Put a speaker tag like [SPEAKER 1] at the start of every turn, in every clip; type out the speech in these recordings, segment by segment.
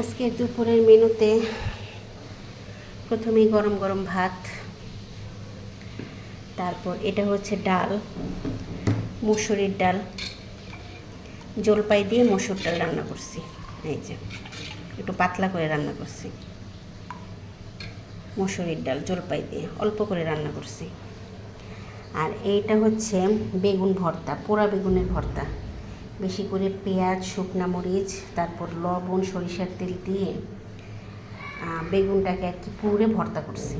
[SPEAKER 1] আজকে দুপুরের মেনুতে প্রথমেই গরম গরম ভাত, তারপর এটা হচ্ছে ডাল, মুসুরির ডাল, জলপাই দিয়ে মসুর ডাল রান্না করছি। এই যে, একটু পাতলা করে রান্না করছি। মসুরির ডাল, জলপাই দিয়ে অল্প করে রান্না করছি। আর এইটা হচ্ছে বেগুন ভর্তা, পোড়া বেগুনের ভর্তা। বেশি করে পেঁয়াজ, শুকনা মরিচ, তারপর লবণ, সরিষার তেল দিয়ে বেগুনটাকে আর কি পুড়ে ভর্তা করছি।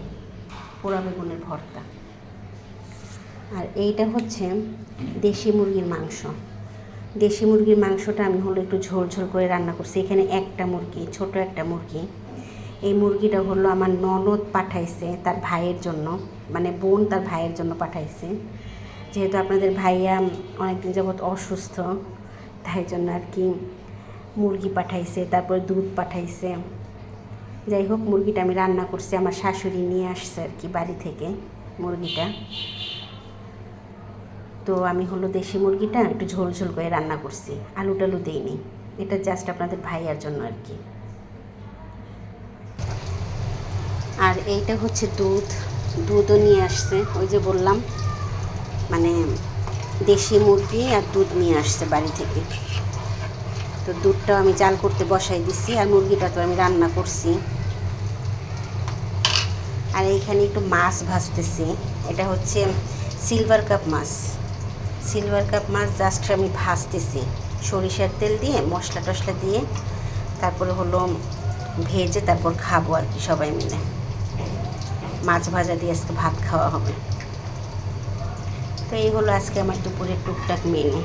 [SPEAKER 1] পোড়া বেগুনের ভর্তা। আর এইটা হচ্ছে দেশি মুরগির মাংস। দেশি মুরগির মাংসটা আমি হলো একটু ঝোল ঝোল করে রান্না করছি। এখানে একটা মুরগি, ছোট একটা মুরগি। এই মুরগিটা হলো আমার ননদ পাঠাইছে তার ভাইয়ের জন্য মানে বোন তার ভাইয়ের জন্য পাঠাইছে। যেহেতু আপনাদের ভাইয়া অনেকদিন যাবৎ অসুস্থ তাই জন্য আর কি মুরগি পাঠাইছে, তারপর দুধ পাঠাইছে। যাই হোক, মুরগিটা আমি রান্না করছি, আমার শাশুড়ি নিয়ে আসছে আর কি বাড়ি থেকে মুরগিটা। তো আমি হলো দেশি মুরগিটা, একটু ঝোল ঝোল করে রান্না করছি আলু টালু দিইনি। এটা জাস্ট আপনাদের ভাইয়ার জন্য আর কি আর এইটা হচ্ছে দুধ, দুধও নিয়ে আসছে, ওই যে বললাম মানে দেশি মুরগি আর দুধ নিয়ে আসছে বাড়ি থেকে। তো দুধটাও আমি জাল করতে বসাই দিছি আর মুরগিটা তো আমি রান্না করছি। আর এইখানে একটু মাছ ভাজতেছি। এটা হচ্ছে সিলভার কাপ মাছ। সিলভার কাপ মাছ জাস্ট আমি ভাজতেছি। সরিষার তেল দিয়ে, মশলা টশলা দিয়ে, তারপরে হলো ভেজে তারপর খাব আর কি সবাই মিলে। মাছ ভাজা দিয়ে আজকে ভাত খাওয়া হবে। তো এই হলো আজকে আমার দুপুরের টুকটাক মেনু